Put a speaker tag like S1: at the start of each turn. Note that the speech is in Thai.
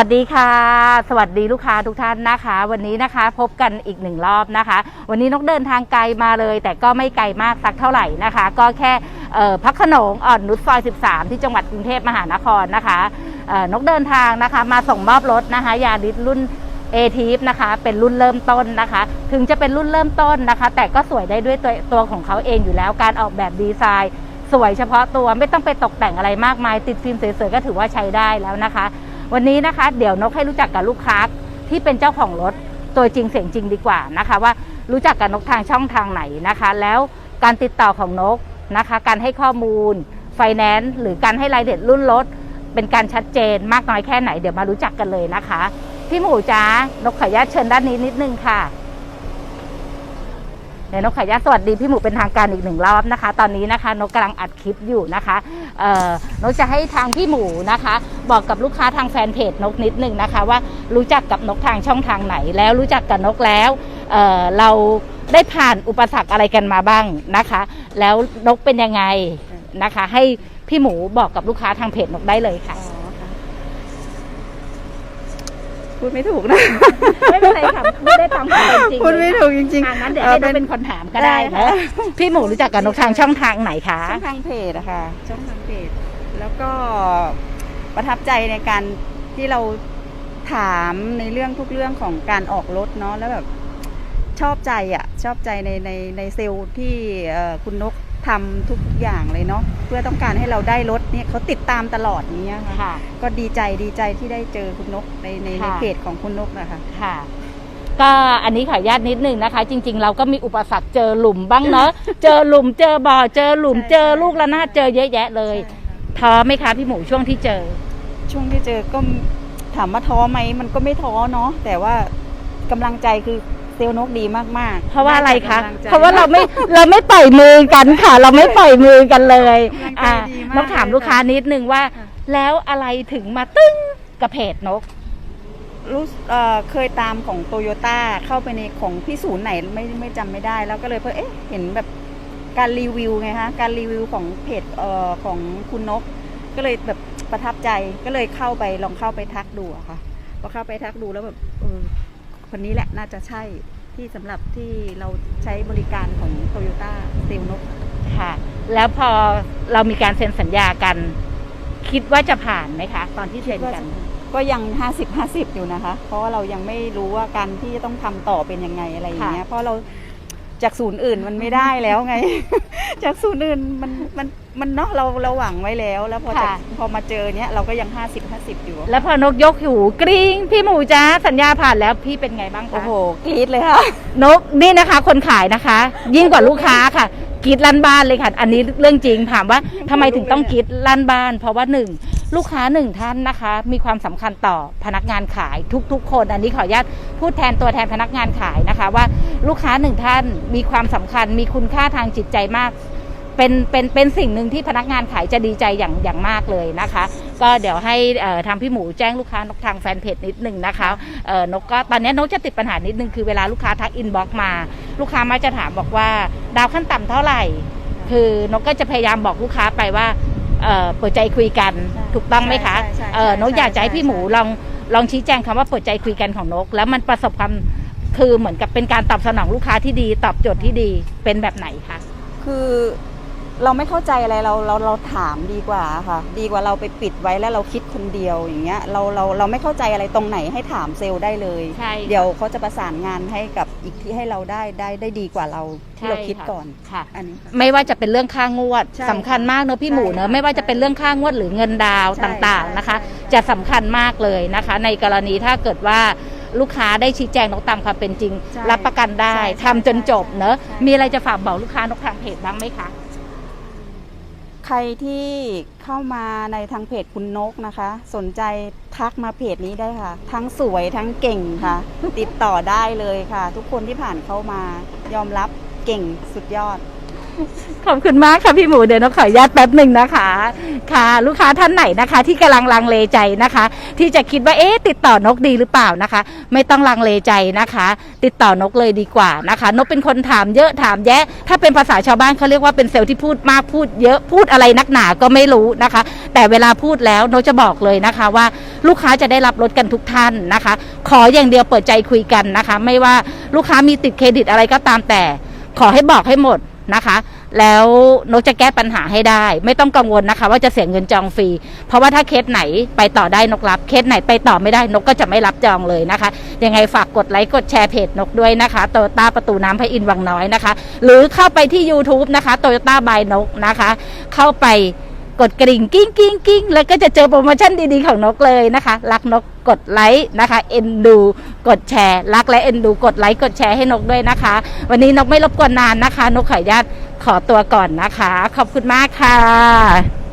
S1: สวัสดีค่ะ สวัสดีลูกค้าทุกท่านนะคะ วันนี้นะคะพบกันอีกหนึ่งรอบนะคะ วันนี้นกเดินทางไกลมาเลย แต่ก็ไม่ไกลมากสักเท่าไหร่นะคะ ก็แค่พักขนงอ่อนนุชซอย 13 ที่จังหวัดกรุงเทพมหานครนะคะนกเดินทางนะคะมาส่งมอบรถนะคะยาริสรุ่น a t i p นะคะเป็นรุ่นเริ่มต้นนะคะ ถึงจะเป็นรุ่นเริ่มต้นนะคะ แต่ก็สวยได้ด้วยตัวตัวของเขาเองอยู่แล้วการออกแบบดีไซน์ สวยเฉพาะตัวไม่ต้องไปตกแต่งอะไรมากมาย ติดฟิล์มสวยๆก็ถือว่าใช้ได้แล้วนะคะ วันนี้นะคะ เดี๋ยวนกให้รู้จักกับลูกค้าที่เป็นเจ้าของรถตัวจริงเสียงจริงดีกว่านะคะ ว่ารู้จักกับนกทางช่องทางไหนนะคะ แล้วการติดต่อของนกนะคะ การให้ข้อมูลไฟแนนซ์หรือการให้รายละเอียดรุ่นรถเป็นการชัดเจนมากน้อยแค่ไหนเดี๋ยวมารู้จักกันเลยนะคะ พี่หมูจ้านกขออนุญาตเชิญด้านนี้นิดนึงค่ะ เดี๋ยวนกขออนุญาตสวัสดีพี่หมูเป็นทางการอีกหนึ่งรอบนะคะ ตอนนี้นะคะนกกำลังอัดคลิปอยู่นะคะเอ่อนกจะให้ทางพี่หมูนะคะ บอกกับลูกค้าทางแฟนเพจนกนิดหนึ่งนะคะ ว่ารู้จักกับนกทางช่องทางไหนแล้วรู้จักกับนกแล้วเอ่อเราได้ผ่านอุปสรรคอะไรกันมาบ้างนะคะ แล้วนกเป็นยังไงนะคะ ให้พี่หมูบอกกับลูกค้าทางเพจนกได้เลยค่ะ
S2: พูดไม่ถูกนะ
S1: ไม่เป็นไรค่ะไม่ ริง
S2: พูดไม่ถูกจริง
S1: ทางนั้นเดี๋ยว
S2: เอ่อ
S1: ให้น
S2: เป็
S1: ก
S2: น
S1: เป็นคนถามก็ได้
S2: ได้
S1: นะ
S2: ค่ะ
S1: พี่หมูรู้จักกับนกทางช่องทางไหนคะ
S2: ช่องทางเพจอะค่ะช่องทางเพจแล้วก็ประทับใจในการที่เราถามในเรื่องทุกเรื่องของการออกรถเนาะแล้วแบบชอบใจอะชอบใจในในในเซลล์ที่เอ่อคุณนกทำทุกอย่างเลยเนาะเพื่อต้องการให้เราได้รถเนี่ยเขาติดตามตลอดเนี้ยค่ะ
S1: ค่ะ
S2: ก็ดีใจดีใจที่ได้เจอคุณนกในในใน
S1: ค่ะ
S2: เพจของคุณนกนะคะ
S1: ค่ะ ก็อันนี้ขออนุญาตนิดนึงนะคะ จริง ๆ เราก็มีอุปสรรคเจอหลุมบ้างเนอะเจอหลุมเจอบ่อเจอหลุม
S2: ใช่
S1: เจอลูกระนาดเจอเยอะแยะเลย
S2: ใช่ค่ะ
S1: ท้อไหมคะพี่หมูช่วงที่เจอ
S2: ช่วงที่เจอก็ถามว่าท้อไหมมันก็ไม่ท้อเนาะแต่ว่ากำลังใจคือเซลล์นกดีมากๆ
S1: เพราะว่าอะไรคะ
S2: กำลังใจ
S1: เพราะว่าเราไม่เราไม่ปล่อยมือกันค่ะ เราไม่ปล่อยมือกันเลย
S2: กำลังใจ
S1: อ่า
S2: ดีมาก
S1: นกถามลูกค้านิดนึงว่า
S2: ค่ะ
S1: แล้วอะไรถึงมาตึ้งกับเพจนก
S2: รู้สึกเอ่อเคยตามของโตโยต้าเข้าไปในของพี่ศูนย์ไหนไม่ไม่จำไม่ได้ แล้วก็เลยเพิ่งเอ๊ะเห็นแบบการรีวิวไงคะการรีวิวของเพจเอ่อของคุณนก ก็เลยแบบประทับใจก็เลยเข้าไปลองเข้าไปทักดูอะค่ะพอเข้าไปทักดูแล้วแบบเออคนนี้แหละน่าจะใช่ที่สำหรับที่เราใช้บริการของโตโยต้าเซลล์นก
S1: ค่ะ แล้วพอเรามีการเซ็นสัญญากัน คิดว่าจะผ่านไหมคะ ตอนที่เซ็นกัน
S2: ก็ยัง 50 50 อยู่นะคะ เพราะว่าเรายังไม่รู้ว่าการที่จะต้องทำต่อเป็นยังไงอะไรอย่างเงี้ยเพราะเราจากศูนย์อื่นมันไม่ได้แล้วไง จากศูนย์อื่นมันมันมันเนาะเราเราหวังไว้แล้ว แล้วพอจะ
S1: ค่ะ
S2: พอมาเจอเนี้ยเราก็ยัง 50 50 อยู่
S1: แล้วพอนกยกหูกริ๊งพี่หมูจ้าสัญญาผ่านแล้วพี่เป็นไงบ้างคะ
S2: โอ้โหกรี๊ดเลยค่ะ
S1: นกนี่นะคะ คนขายนะคะ ยิ่งกว่าลูกค้าค่ะกรีดลั่นบ้านเลยค่ะ อันนี้เรื่องจริงถามว่าทำไมถึงต้องกรีดลั่นบ้าน เพราะว่าหนึ่ง ลูกค้าหนึ่งท่านนะคะ มีความสำคัญต่อพนักงานขายทุกๆ คน อันนี้ขออนุญาตพูดแทนตัวแทนพนักงานขายนะคะ ว่าลูกค้าหนึ่งท่านมีความสำคัญ มีคุณค่าทางจิตใจมากเป็นเป็นเป็นสิ่งหนึ่งที่พนักงานขายจะดีใจอย่างอย่างมากเลยนะคะ ก็เดี๋ยวให้ทางพี่หมูแจ้งลูกค้านกทางแฟนเพจนิดหนึ่งนะคะเออนกก็ตอนนี้นกจะติดปัญหานิดนึงคือเวลาลูกค้าทักอินบ็อกมา ลูกค้ามักจะถามบอกว่า ดาวขั้นต่ำเท่าไหร่ คือนกก็จะพยายามบอกลูกค้าไปว่า เอ่อเปิดใจคุยกัน
S2: ใช่
S1: ถูกต้องไหมคะ
S2: ใช่ใช่ใช่
S1: เอ่อนก
S2: ใช่
S1: อยากจะให้
S2: ใช่
S1: พี่หมู
S2: ใช่
S1: ลองลองชี้แจงคำว่าเปิดใจคุยกันของนก แล้วมันประสบความคือเหมือนกับเป็นการตอบสนองลูกค้าที่ดี ตอบโจทย์ที่ดีเป็นแบบไหนคะ
S2: คือ เราไม่เข้าใจอะไรเราเราเราถามดีกว่าค่ะดีกว่าเราไปปิดไว้แล้วเราคิดคนเดียวอย่างเงี้ยเราเราเราไม่เข้าใจอะไรตรงไหนให้ถามเซลล์ได้เลย
S1: ใช่
S2: เดี๋ยวเขาจะประสานงานให้กับอีกที่ให้เราได้ได้ได้ดีกว่าเราที่เราคิดก่อน
S1: ค่ะ
S2: อันนี้ค่ะ
S1: ไม่ว่าจะเป็นเรื่องค่างวด
S2: ใช่
S1: สำคัญมากเนอะพี่หมูเนอะ
S2: ใช่ค่ะ
S1: ไม่ว่าจะเป็นเรื่องค่างวดหรือเงินดาวน์
S2: ใช่
S1: ต่าง
S2: ใช่
S1: ๆนะคะ
S2: ใช่
S1: จะสำคัญมากเลยนะคะ ในกรณีถ้าเกิดว่าลูกค้าได้ชี้แจงนกตามความเป็นจริง
S2: ใช่
S1: รับประกันได้
S2: ใช่
S1: ทำจนจบเนอะ
S2: ใช่
S1: มีอะไรจะฝากบอกลูกค้านกทางเพจบ้างไหมคะ
S2: ใครที่เข้ามาในทางเพจคุณนกนะคะ สนใจทักมาเพจนี้ได้ค่ะ ทั้งสวยทั้งเก่งค่ะ ติดต่อได้เลยค่ะ ทุกคนที่ผ่านเข้ามายอมรับเก่งสุดยอด
S1: ขอบคุณมากค่ะพี่หมูเดี๋ยวนกขออนุญาตแป๊บหนึ่งนะคะ ค่ะ ลูกค้าท่านไหนนะคะ ที่กำลังลังเลใจนะคะ ที่จะคิดว่าเอ๊ะติดต่อนกดีหรือเปล่านะคะ ไม่ต้องลังเลใจนะคะ ติดต่อนกเลยดีกว่านะคะ นกเป็นคนถามเยอะถามแยะ ถ้าเป็นภาษาชาวบ้านเขาเรียกว่าเป็นเซลล์ที่พูดมากพูดเยอะพูดอะไรนักหนาก็ไม่รู้นะคะ แต่เวลาพูดแล้วนกจะบอกเลยนะคะว่าลูกค้าจะได้รับรถกันทุกท่านนะคะ ขออย่างเดียวเปิดใจคุยกันนะคะ ไม่ว่าลูกค้ามีติดเครดิตอะไรก็ตามแต่ ขอให้บอกให้หมด นะคะ แล้วนกจะแก้ปัญหาให้ได้ ไม่ต้องกังวลนะคะ ว่าจะเสียเงินจองฟรี เพราะว่าถ้าเคสไหนไปต่อได้นกรับ เคสไหนไปต่อไม่ได้นกก็จะไม่รับจองเลยนะคะ ยังไงฝากกดไลค์กดแชร์เพจนกด้วยนะคะโตโยต้าประตูน้ำพระอินทร์วังน้อยนะคะ หรือเข้าไปที่ YouTube นะคะโตโยต้าบายนกนะคะ เข้าไปกดกริ่งกิ้งกิ้งกิ้งแล้วก็จะเจอโปรโมชั่นดีๆของนกเลยนะคะ รักนก กดไลค์นะคะเอ็นดูกดแชร์รักและเอ็นดูกดไลค์กดแชร์ให้นกด้วยนะคะ วันนี้นกไม่รบกวนนานนะคะ นกขออนุญาตขอตัวก่อนนะคะ ขอบคุณมากค่ะ